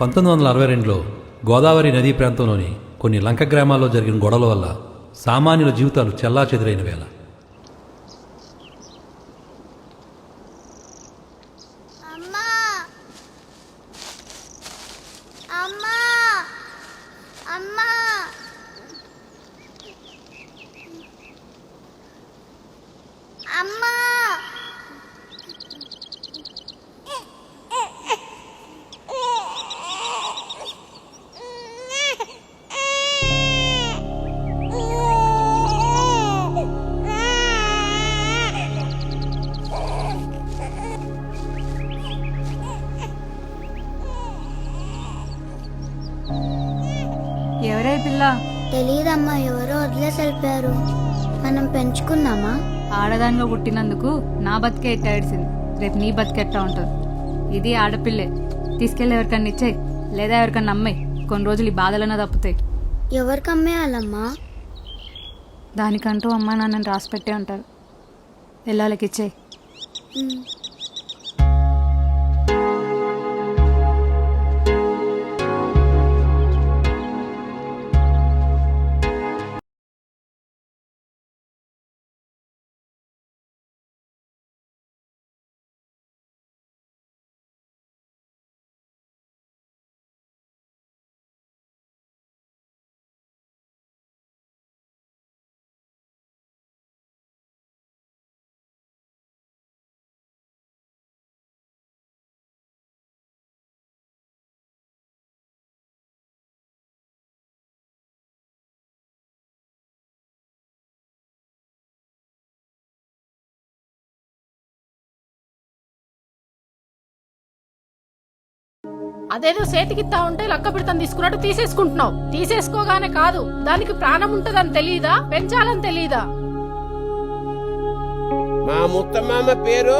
పంతొమ్మిది వందల అరవై రెండులో గోదావరి నదీ ప్రాంతంలోని కొన్ని లంక గ్రామాల్లో జరిగిన గొడవల వల్ల సామాన్యుల జీవితాలు చెల్లా చెదిరైన వేళ. తెలియదమ్మా ఎవరో వదిలేసి వెళ్ళిపోయారు మనం పెంచుకుందామా? ఆడదానిగా పుట్టినందుకు నా బతికే ఎట్టాడిసింది. రేపు నీ బతికెట్టా ఉంటుంది. ఇది ఆడపిల్లే. తీసుకెళ్ళి ఎవరికన్నా ఇచ్చేయి లేదా ఎవరికన్నా అమ్మాయి కొన్ని రోజులు ఈ బాధలన్నా తప్పుతాయి. ఎవరికి అమ్మేయాలమ్మా దానికంటూ అమ్మా నాన్నని రాసి పెట్టే ఉంటారు. వెళ్ళాలకి ఇచ్చేయి. అదేదో చేతికిత్తా ఉంటే లక్క పిడతను తీసుకున్నట్టు తీసేసుకుంటున్నావు. తీసేసుకోగానే కాదు దానికి ప్రాణం ఉంటదని తెలియదా పెంచాలని తెలియదా మా ముత్తమామ పేరు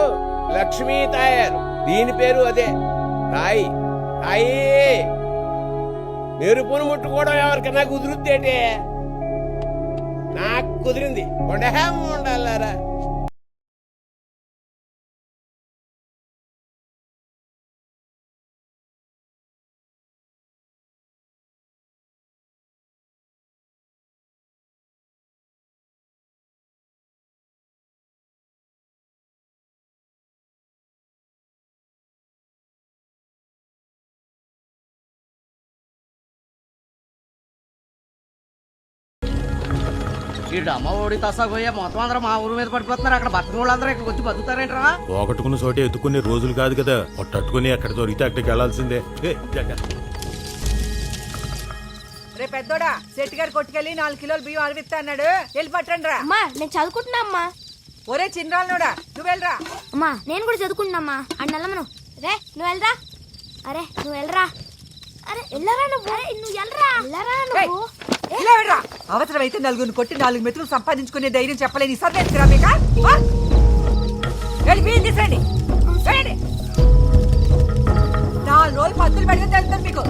లక్ష్మీ తాయారు. దీని పేరు అదే. తాయి తాయి మెరుపును ముట్టుకోవడం ఎవరికైనా కుదురుద్దేటే? నాకు కుదిరింది. కొండహేమ ఉండాలరా. వీడు అమ్మ ఒడి తసగోయే మొత్తం అందరూ మా ఊరు మీద పడిపోతున్నారు. అక్కడ బతుకున్న వాళ్ళందరూ ఇక్కడికి వచ్చి బతుకుతారేంట్రా? పోగొట్టుకున్న చోటే ఎత్తుకునే రోజులు కాదు కదా. పట్టట్టుకుని ఎక్కడ దొరికితే అక్కడికి జాగ్రత్త. రే పెద్దోడా శెట్టి గారు కొట్టుకెళ్ళి నాలుగు కిలోలు బియ్యం అరవిస్తా అన్నాడు. వెళ్ళి పట్టండి రా అమ్మా నేను చదువుకుంటున్నా అమ్మా. ఒరే చిన్నరాళ్ళోడా నువ్వు వెళ్ళరా? అమ్మా నేను కూడా చదువుకుంటున్నామ్మా అని నల్లమను రే నువ్వు వెళ్ళరా? అరే నువ్వు వెళ్ళరా? అరే వెళ్ళరా నువ్వు? నువ్వు వెళ్ళరా? వెళ్ళరా నువ్వు? ఇలా అవసరమైతే నలుగురిని కొట్టి నాలుగు మెతులు సంపాదించుకునే ధైర్యం చెప్పలేని సర్వేంద్రా మీక వెళ్ళి తీసండి వెళ్ళండి నాలుగు రోజులు పత్తులు పెడితే తెలుస్తుంది మీకు.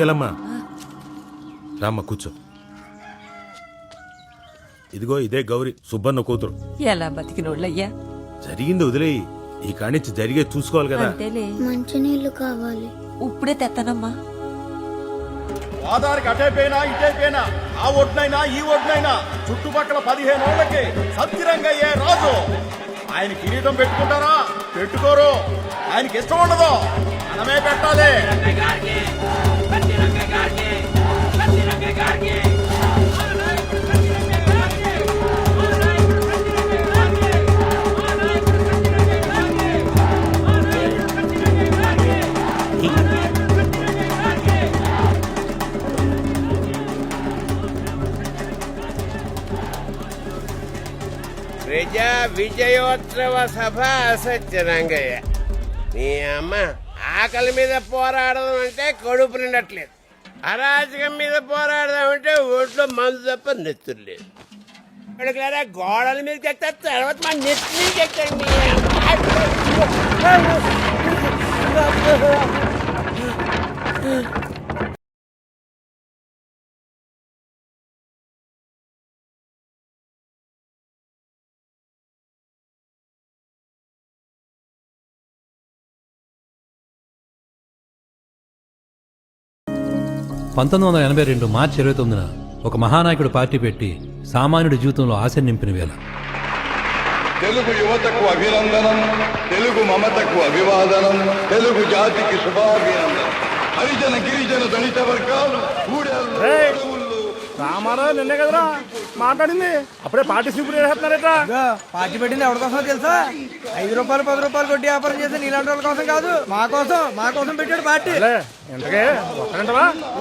ముత్యాలమ్మ రామ్మ కూర్చో. ఇదిగో ఇదే గౌరి సుబ్బన్న కూతురు. ఎలా బతికినోళ్ళయ్యా? జరిగింది వదిలేయి. ఈ కానిచ్చి జరిగే చూసుకోవాలి కదా. అంతేలే. మంచినీళ్ళు కావాలి. ఇప్పుడే తెత్తనమ్మా. ఆధారికి అటైపోయినా ఇటైపోయినా ఆ ఒడ్నైనా ఈ ఒడ్నైనా చుట్టుపక్కల పదిహేను ఏళ్ళకి సత్తిరంగయ్యే రాజు. ఆయన కిరీటం పెట్టుకుంటారా? పెట్టుకోరు. ఆయనకి ఇష్టం ఉండదు. विजयोत्सव सभा असच नी अम्मा ఆకలి మీద పోరాడదాం అంటే కడుపు నిండట్లేదు. అరాచకం మీద పోరాడదాం అంటే ఒంట్లో మందు తప్ప నెత్తురు లేదు. ఇక్కడికి గోడల మీద ఎక్తారు తర్వాత మా నెత్తి మీద ఎక్కుతారు మీ పంతొమ్మిది వందల ఎనభై రెండు మార్చి ఇరవై తొమ్మిదిన ఒక మహానాయకుడు పార్టీ పెట్టి సామాన్యుడి జీవితంలో ఆశ నింపిన వేళ. తెలుగు యువతకు అభినందనం తెలుగు మమతకు అభివాదనం తెలుగు జాతికి శుభాభినందనం. హరిజన గిరిజన దళిత వర్గాలు రామారావు నిన్నే కదరా మాట్లాడింది. అప్పుడే పార్టీ సింపుల్ చేస్తున్నారట. పార్టీ పెట్టింది ఎవరి కోసం తెలుసా? ఐదు రూపాయలు పది రూపాయలు కొట్టి వ్యాపారం చేసే నీలాంటి వాళ్ళ కోసం కాదు. మా కోసం మా కోసం పెట్టాడు పార్టీ.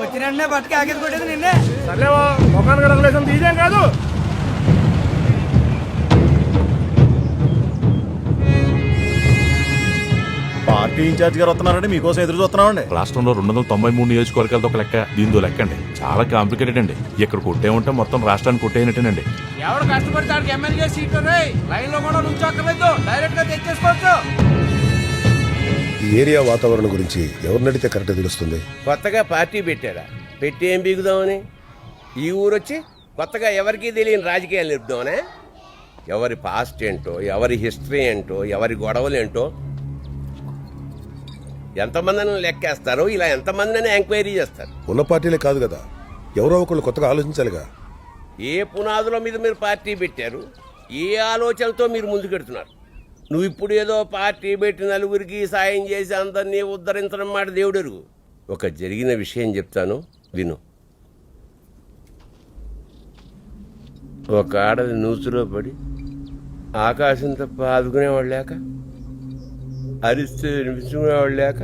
వచ్చిన వెంటనే బట్టకి ఆగేది కొట్టేది నిన్నే. సర్లేవో ముఖానికి రగలేసం తీసేం కాదు. పార్టీ ఇన్ఛార్జ్ గారు వస్తున్నారంటే మీకోసం ఎదురు చూస్తున్నామండి. రాష్ట్రంలో రెండు వందల తొంభై మూడు నియోజకవర్గాలతో ఒక లెక్క దీంతో లెక్క అండి. చాలా కాంప్లికేటెడ్ అండి. ఇక్కడ కొట్టే ఉంటే మొత్తం రాష్ట్రాన్ని కొట్టేయనట్టేనండి. ఎవడు కష్టపడతాడు? ఎమ్మెల్యే సీట్లు లైన్. లో కూడా నుంచోక్కర్లేదు. డైరెక్ట్గా తెచ్చేసుకోవచ్చు. ఈ ఏరియా వాతావరణం గురించి ఎవరిని అడిగితే కరెక్ట్ తెలుస్తుంది? కొత్తగా పార్టీ పెట్టారా పెట్టి ఏం బీగుదామని? ఈ ఊరొచ్చి కొత్తగా ఎవరికీ తెలియని రాజకీయాలు నిలుపుదామనే? ఎవరి పాస్ట్ ఏంటో ఎవరి హిస్టరీ ఏంటో ఎవరి గొడవలు ఏంటో ఎంతమందిని లెక్కేస్తారో ఇలా ఎంతమందిని ఎంక్వైరీ చేస్తారు? ఉన్న పార్టీలే కాదు కదా. ఎవరో ఒకళ్ళు కొత్తగా ఆలోచించాలిగా. ఏ పునాదుల మీద మీరు పార్టీ పెట్టారు? ఏ ఆలోచనతో మీరు ముందుకెడుతున్నారు నువ్వు ఇప్పుడు ఏదో పార్టీ పెట్టి నలుగురికి సాయం చేసి అందరినీ ఉద్ధరించడం మాట దేవుడెరుగు. ఒక జరిగిన విషయం చెప్తాను విను. ఒక ఆడది నూతులో పడి ఆకాశం తప్ప ఆదుకునేవాడు లేక అరిస్తే వినిపించుకునేవాడు లేక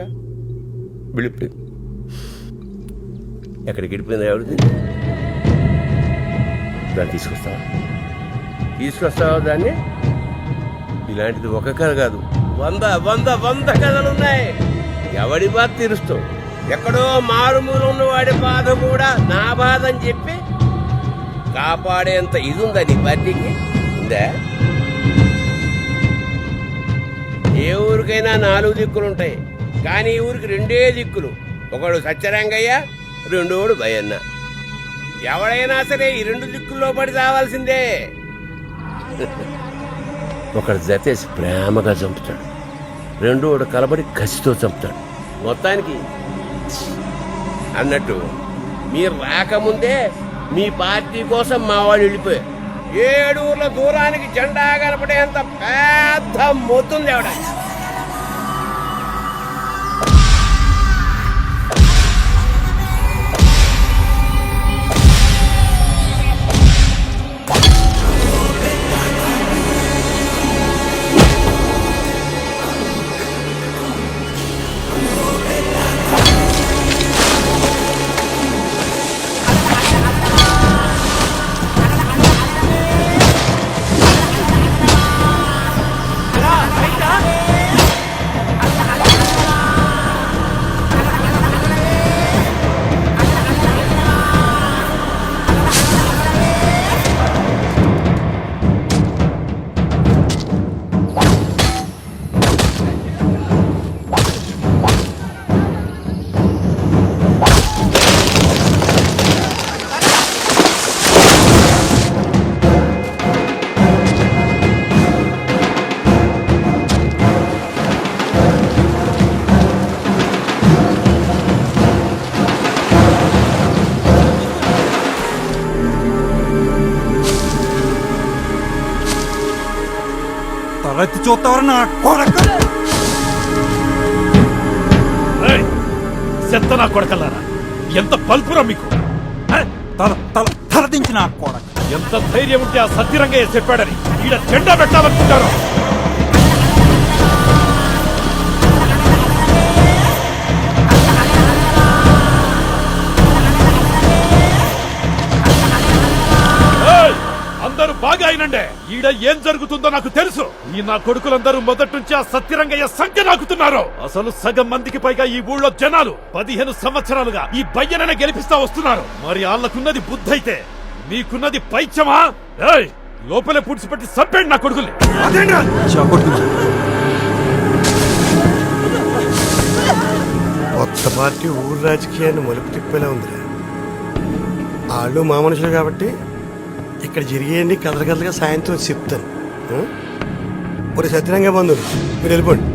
వెళ్ళిపోయింది ఎక్కడికి వెళ్ళిపోయింది ఎవరిది దాన్ని తీసుకొస్తావా? తీసుకొస్తావా దాన్ని? ఇలాంటిది ఒక కథ కాదు. వంద వంద వంద కథలు ఉన్నాయి. ఎవడి బాధ తీరుస్తావు? ఎక్కడో మారుమూల ఉన్నవాడి బాధ కూడా నా బాధ అని చెప్పి కాపాడేంత ఇది ఉందా నీ పార్టీకి ఉందా? ఏ ఊరికైనా నాలుగు దిక్కులు ఉంటాయి. కానీ ఈ ఊరికి రెండే దిక్కులు. ఒకడు సత్యరంగయ్య రెండోడు భయన్న ఎవడైనా సరే ఈ రెండు దిక్కుల్లో పడి చావాల్సిందే ఒకడు జతేసి ప్రేమగా చంపుతాడు. రెండోడు కలబడి కసితో చంపుతాడు. మొత్తానికి అన్నట్టు మీరు రాకముందే మీ పార్టీ కోసం మా వాళ్ళు వెళ్ళిపోయారు. ఏడు ఊర్ల దూరానికి జెండా కనపడేంత పెద్ద మొత్తుంది ఎవడ చూస్తావరా నా కొడక? చెత్త నా కొడకల్లారా? ఎంత పల్పురా మీకు? తల తల తల దించి నా కొడక. ఎంత ధైర్యం ఉంటే ఆ సత్యరంగయ్య చెప్పాడని ఈడ జెండా పెట్టాలనుకుంటారు. అయినండి ఈడ ఏం జరుగుతుందో నాకు తెలుసు. ఈ నా కొడుకులందరూ మొదటి నుంచి ఆ సత్యరంగయ్య సంఖ్య నాకుతున్నారు. అసలు సగం మందికి పైగా ఈ ఊళ్ళో జనాలు పదిహేను సంవత్సరాలుగా ఈ బయ్యననే గెలిపిస్తా వస్తున్నారు. మరి వాళ్ళకున్నది బుద్ధైతే మీకున్నది పైచమా ఏయ్ లోపలే పుడిచిపెట్టి సబ్బేండి నా కొడుకుల్ని. అదేంటా కొత్త పార్టీ ఊరు రాజకీయాన్ని మలుపు తిప్పేలా ఉందిరా. వాళ్ళు మా మనుషులు కాబట్టి ఇక్కడ జరిగేయండి కథలు కథలుగా సాయంత్రం చెప్తాను ఆ? ఒరే సత్యరంగ బంధువులు మీరు వెళ్ళిపోండి